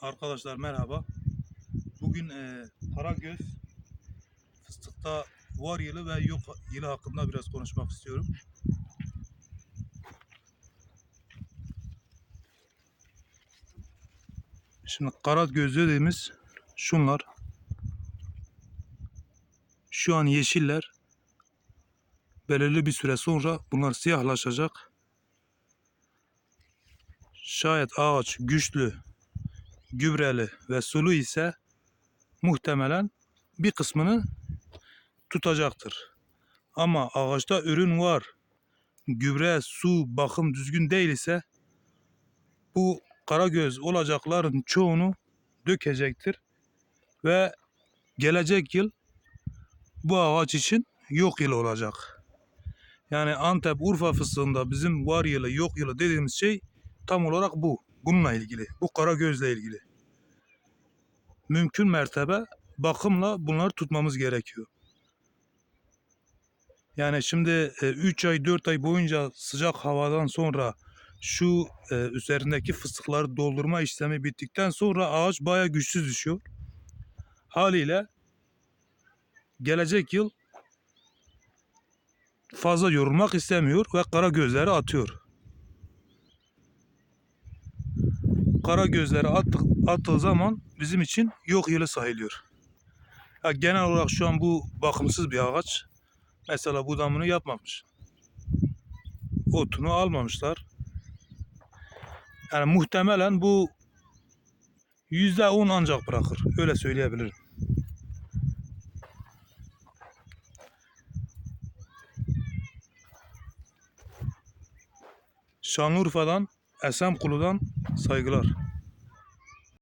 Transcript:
Arkadaşlar merhaba. Bugün e, Karagöz fıstıkta var yılı ve yok yılı hakkında biraz konuşmak istiyorum. Şimdi Karagöz dediğimiz şunlar. Şu an yeşiller. Belirli bir süre sonra bunlar siyahlaşacak. Şayet ağaç güçlü gübreli ve sulu ise muhtemelen bir kısmını tutacaktır. Ama ağaçta ürün var. Gübre, su, bakım düzgün değil ise bu karagöz olacakların çoğunu dökecektir. Ve gelecek yıl bu ağaç için yok yıl olacak. Yani Antep, Urfa fıstığında bizim var yılı, yok yılı dediğimiz şey tam olarak bu. Bununla ilgili. Bu kara gözle ilgili. Mümkün mertebe bakımla bunları tutmamız gerekiyor. Yani şimdi 3 ay 4 ay boyunca sıcak havadan sonra şu e, üzerindeki fıstıkları doldurma işlemi bittikten sonra ağaç baya güçsüz düşüyor. Haliyle gelecek yıl fazla yorulmak istemiyor ve kara gözleri atıyor. Kara gözleri attık, attığı zaman bizim için yok yılı sayılıyor. Ya genel olarak şu an bu bakımsız bir ağaç. Mesela budamını yapmamış. Otunu almamışlar. Yani muhtemelen bu yüzde on ancak bırakır. Öyle söyleyebilirim. Şanlıurfa'dan, Həsən Quludan sayğılar.